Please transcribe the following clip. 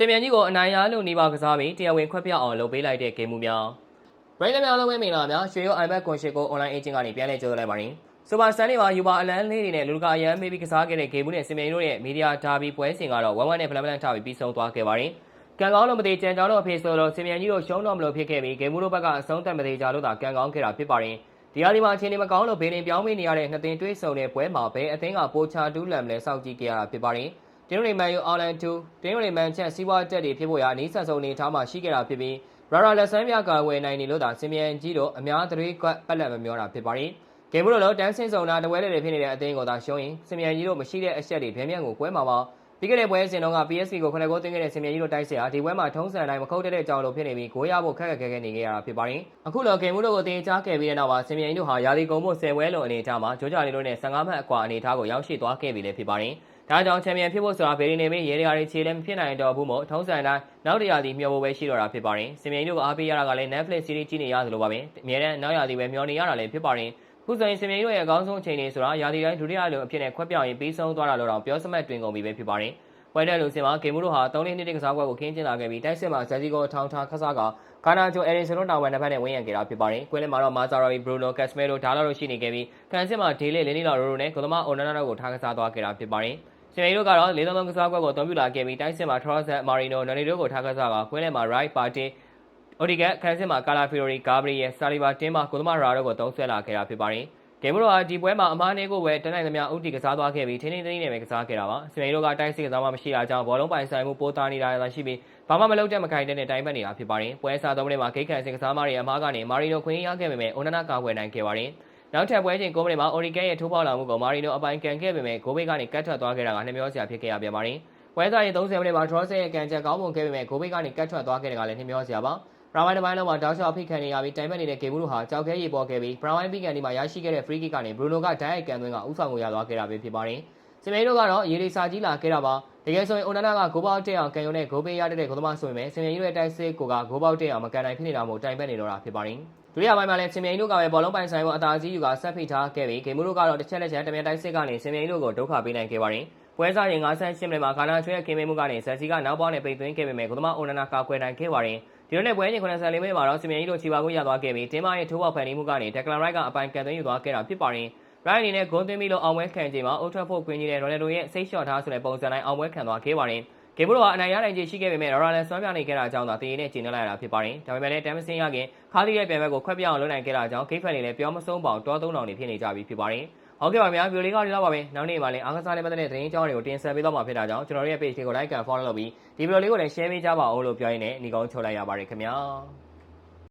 စင်မြန်ကြီးကိုအနိုင်ရလို့နေပါကစားပြီးတရားဝင်ခွက်ပြအောင်လုပ်ပေးလိုက်တဲ့ဂိမ်းမှုများပရိသတ်များလုံးဝမင်္ဂလာများရွှေရို iPad ကွန်ရှစ်ကို online agent ကနေပြန်လည်ကြိုဆိုလိုက်ပါတယ်စူပါစတန်လေးမှာယူပါအလန်းလေးတွေနဲ့လူတကာအရန်မေးပြီးကစားခဲ့တဲ့ဂိမ်းမှုနဲ့စင်မြန်ကြီးတို့ရဲ့မီဒီယာဒါဘီပွဲစဉ်ကတော့ဝမ်ဝမ်နဲ့ဖလန်ဖလန်ထားပြီးပြီးဆုံးသွားခဲ့ပါတယ်ကံကောင်းလို့မသေးကြံကြောင်းတော့အဖေဆိုတော့စင်မြန်ကြီးတို့ရှုံးတော့မလို့ဖြစ်ခဲ့ပြီးဂိမ်းမှုတို့ဘက်ကအဆုံးသက်မသေးကြလို့သာကံကောင်းခဲ့တာဖြစ်ပါတယ်ဒီဟာဒီမှာအချိန်ဒီမကောင်းလို့ဘေးရင်ပြောင်းမိနေရတဲ့နှစ်သိန်းတွေးဆုံတဲ့ပွဲမှာပဲအသင်းကပိုချာတူးလမ်လဲစောက်ကြည့်ကြရတာဖြစ်ပါတယ်။ တင်းရိုလီမန်ယူအော်လန်တူတင်းရိုလီမန်ချက်စီးပွားတက်တွေဖြစ်ဖို့ရာနီးစပ်ဆုံးနေထားမှရှိခဲ့တာဖြစ်ပြီးရာရာလက်ဆန်းမြကဝယ်နိုင်နေလို့သာစင်မြန်ကြီးတို့အများသတွေးကွက်ပက်လက်မမျောတာဖြစ်ပါတယ်။ဂိမ်းမလို့တန်းစင်ဆောင်တာတဝဲလေတွေဖြစ်နေတဲ့အသင်းကိုသာရှုံးရင်စင်မြန်ကြီးတို့မရှိတဲ့အချက်တွေဗျမ်းဗျမ်းကိုကွဲမှာပါပြီးခဲ့တဲ့ပွဲစဉ်တုန်းက PSV ကိုခုနကကိုသွင်းခဲ့တဲ့စင်မြန်ကြီးတို့တိုက်စစ်ဟာဒီပွဲမှာထုံးစံတိုင်းမခုတ်တဲ့အကြောင်းလို့ဖြစ်နေပြီးဂိုးရဖို့ခက်ခက်ခဲခဲနေခဲ့ရတာဖြစ်ပါတယ်။အခုလောဂိမ်းမှုတို့ကိုတင်ကြားခဲ့ပြီးတဲ့နောက်မှာစင်မြန်ကြီးတို့ဟာရာသီကုန်မှု10ပွဲလုံးအနေအထားမှာဂျိုးဂျာလီတို့နဲ့15မှတ်အကွာအနေအထားကိုရောက်ရှိသွားခဲ့ပြီလည်းဖြစ်ပါတယ်။ ဒါကြောင့်ချန်ပီယံဖြစ်ဖို့ဆိုတာဗေရီနေမင်းရေဒီယာတွေခြေလည်းမဖြစ်နိုင်တော့ဘူးမို့ထုံးစံတိုင်းနောက်တရာသီမျှော်ဖို့ပဲရှိတော့တာဖြစ်ပါတယ်။စင်မြန်ကြီးတို့ကအားပေးရတာကလည်း Netflix series ကြည့်နေရသလိုပါပဲ။အများနဲ့နောက်ရာသီပဲမျှော်နေရတာလည်းဖြစ်ပါတယ်။ခုဆိုရင်စင်မြန်ကြီးတို့ရဲ့အကောင်းဆုံးအချိန်တွေဆိုတာရာသီတိုင်းဒုတိယလိုအဖြစ်နဲ့ခွက်ပြောင်းရင်ပြီးဆုံးသွားတာလို့တော့ပြောစမှတ်တွင်ကုန်ပြီပဲဖြစ်ပါတယ်။ဝိုင်းတဲ့လူစင်မှာဂေမှုတို့ဟာ3နှစ်တက်ကစားကွက်ကိုခင်းကျင်းလာခဲ့ပြီးတိုက်စစ်မှာဇက်စီကိုထောင်ထားခစားကကာနာဂျိုအရင်ဆန်တို့တာဝန်တစ်ဖက်နဲ့ဝင်းရံခဲ့တာဖြစ်ပါတယ်။ကွင်းလင်းမှာတော့မာဇာရာဘီဘရူနိုကက်စမဲလိုဒါလာတို့ရှိနေခဲ့ပြီးကန်စစ်မှာဒေးလေးလင်းနီလာရိုရိုနဲ့ဂိုသမာအိုနာနာတို့ကိုထားကစားသွားခဲ့တာဖြစ်ပါတယ်။ စင်မေတို့ကတော့လေးလုံးလုံးကစားကွက်ကိုတုံးပြလာခဲ့ပြီးတိုက်စစ်မှာထရော့ဆက်မာရီနိုနော်နီတို့ကိုထားကစားကကွင်းလင်းမှာရိုက်ပါတီအိုဒီကက်ကန်စစ်မှာကာလာဖီရိုရီဂါဘရီယယ်ဆာလီဘာတင်းမှာဂိုသမာရာတို့ကိုတုံးဆွဲလာခဲ့တာဖြစ်ပါတယ်။ဂိမ်းမတော့ဒီပွဲမှာအမားနေကိုပဲတနိုင်သမျှဥတီကစားသွားခဲ့ပြီးထင်းထင်းတင်းတင်းနဲ့ပဲကစားခဲ့တာပါ။စပိန်တို့ကတိုက်စစ်ကစားမှမရှိတာကြောင့်ဘောလုံးပိုင်ဆိုင်မှုပိုးသားနေတာသာရှိပြီးဘာမှမလုပ်တဲ့မခိုင်တဲ့နဲ့တိုင်ပတ်နေတာဖြစ်ပါတယ်။ပွဲစားသုံးမိနစ်မှာဂိတ်ခန်စစ်ကစားမတွေအမားကနေမာရီနိုခွင့်ရခဲ့ပေမဲ့အိုနာနာကာဝယ်နိုင်ခဲ့ပါတယ်။ နောက်ထပ်ပွဲချိန်9မိနစ်မှာအိုရီကဲရဲ့ထိုးပေါက်လာမှုကိုမာရီနိုအပိုင်ကန်ခဲ့ပေမဲ့ဂိုးဘေးကနေကတ်ထွက်သွားခဲ့တာကနှမျောစရာဖြစ်ခဲ့ရပြန်ပါတယ်။ပွဲစားရင်30မိနစ်မှာထရော့ဆဲရဲ့ကန်ချက်ကောင်းပုံခဲ့ပေမဲ့ဂိုးဘေးကနေကတ်ထွက်သွားခဲ့တဲ့ကလည်းနှမျောစရာပါ။ပရာဝိုင်းတစ်ပိုင်းလုံးမှာတောက်လျှောက်ဖိခံနေရပြီးတိုင်ပတ်နေတဲ့ဂေဘူးတို့ဟာကြောက်ခဲရေပေါ်ခဲ့ပြီးပရာဝိုင်းပြီးကန်ဒီမှာရရှိခဲ့တဲ့ free kick ကနေဘရူနိုကဒိုင်အိုက်ကန်သွင်းကဥဆောင်ကိုရသွားခဲ့တာပဲဖြစ်ပါတယ်။စင်မေတို့ကတော့ရေဒီစာကြီးလာခဲ့တာပါ။တကယ်ဆိုရင်အိုနာနာကဂိုးပေါက်တက်အောင်ကန်ယုံနဲ့ဂိုးပေးရတဲ့ဂိုးသမားဆိုပေမဲ့စင်မေတို့ရဲ့တိုက်စစ်ကိုကဂိုးပေါက်တက်အောင်မကန်နိုင်ဖြစ်နေတာမို့တိုင်ပတ်နေတော့တာဖြစ်ပါတယ်။ ဒုတိယပိုင်းမှာလည်းစင်မေတို့ကပဲဘောလုံးပိုင်ဆိုင်မှုအသာစီးယူကဆက်ဖိထားခဲ့ပြီးဂေမှုတို့ကတော့တစ်ချက်လက်ချက်တမြန်တိုက်စစ်ကနေစင်မေတို့ကိုဒုက္ခပေးနိုင်ခဲ့ပါတယ်။ပွဲစားရင်58မိနစ်မှာခါနာချွဲရဲ့ကင်းမေမှုကနေဇက်စီကနောက်ပေါက်နဲ့ပိတ်သွင်းခဲ့ပေမဲ့ဂိုးသမားအိုနာနာကကွယ်နိုင်ခဲ့ပါတယ်။ဒီလိုနဲ့ပွဲချင်း94မိနစ်မှာတော့စင်မြန်ကြီးတို့ချီပါကိုရသွားခဲ့ပြီးတင်းမရဲ့ထိုးပေါက်ဖန်တီးမှုကနေဒက်ကလန်ရိုက်ကအပိုင်ကန်သွင်းယူသွားခဲ့တာဖြစ်ပါတယ်။ Ryan အနေနဲ့ဂုံးသွင်းပြီးလို့အောင်ပွဲခံချိန်မှာ Old Trafford ကွင်းကြီးနဲ့ Ronaldo ရဲ့စိတ်လျှော့ထားဆိုတဲ့ပုံစံတိုင်းအောင်ပွဲခံသွားခဲ့ပါတယ်။ ဂေဘရိုကအနိုင်ရနိုင်ခြေရှိခဲ့ပေမဲ့ Ronaldo ဆွမ်းပြနေခဲ့တာကြောင့်သာတည်ရည်နဲ့ကျင်းနေလိုက်ရတာဖြစ်ပါတယ်။ဒါပေမဲ့လည်းတမ်မစင်ရခင်ခါးသီးရဲ့ပြန်ဘက်ကိုခွက်ပြအောင်လုပ်နိုင်ခဲ့တာကြောင့်ဂိတ်ဖက်တွေလည်းပြောမဆုံးပေါင်တော3000နေဖြစ်နေကြပြီဖြစ်ပါတယ်။ဟုတ်ကဲ့ပါဗျာဗီဒီယိုလေးကဒီလောက်ပါပဲ။နောက်နေ့မှလည်းအားကစားလေးပတ်သက်တဲ့သတင်းအကြောင်းတွေကိုတင်ဆက်ပေးတော့မှာဖြစ်တာကြောင့်ကျွန်တော်တို့ရဲ့ page လေးကို like and follow လုပ်ပြီးဒီဗီဒီယိုလေးကိုလည်း share ပေးကြပါဦးလို့ပြောရင်းနဲ့ညီကောင်းချုပ်လိုက်ရပါတယ်ခင်ဗျာ။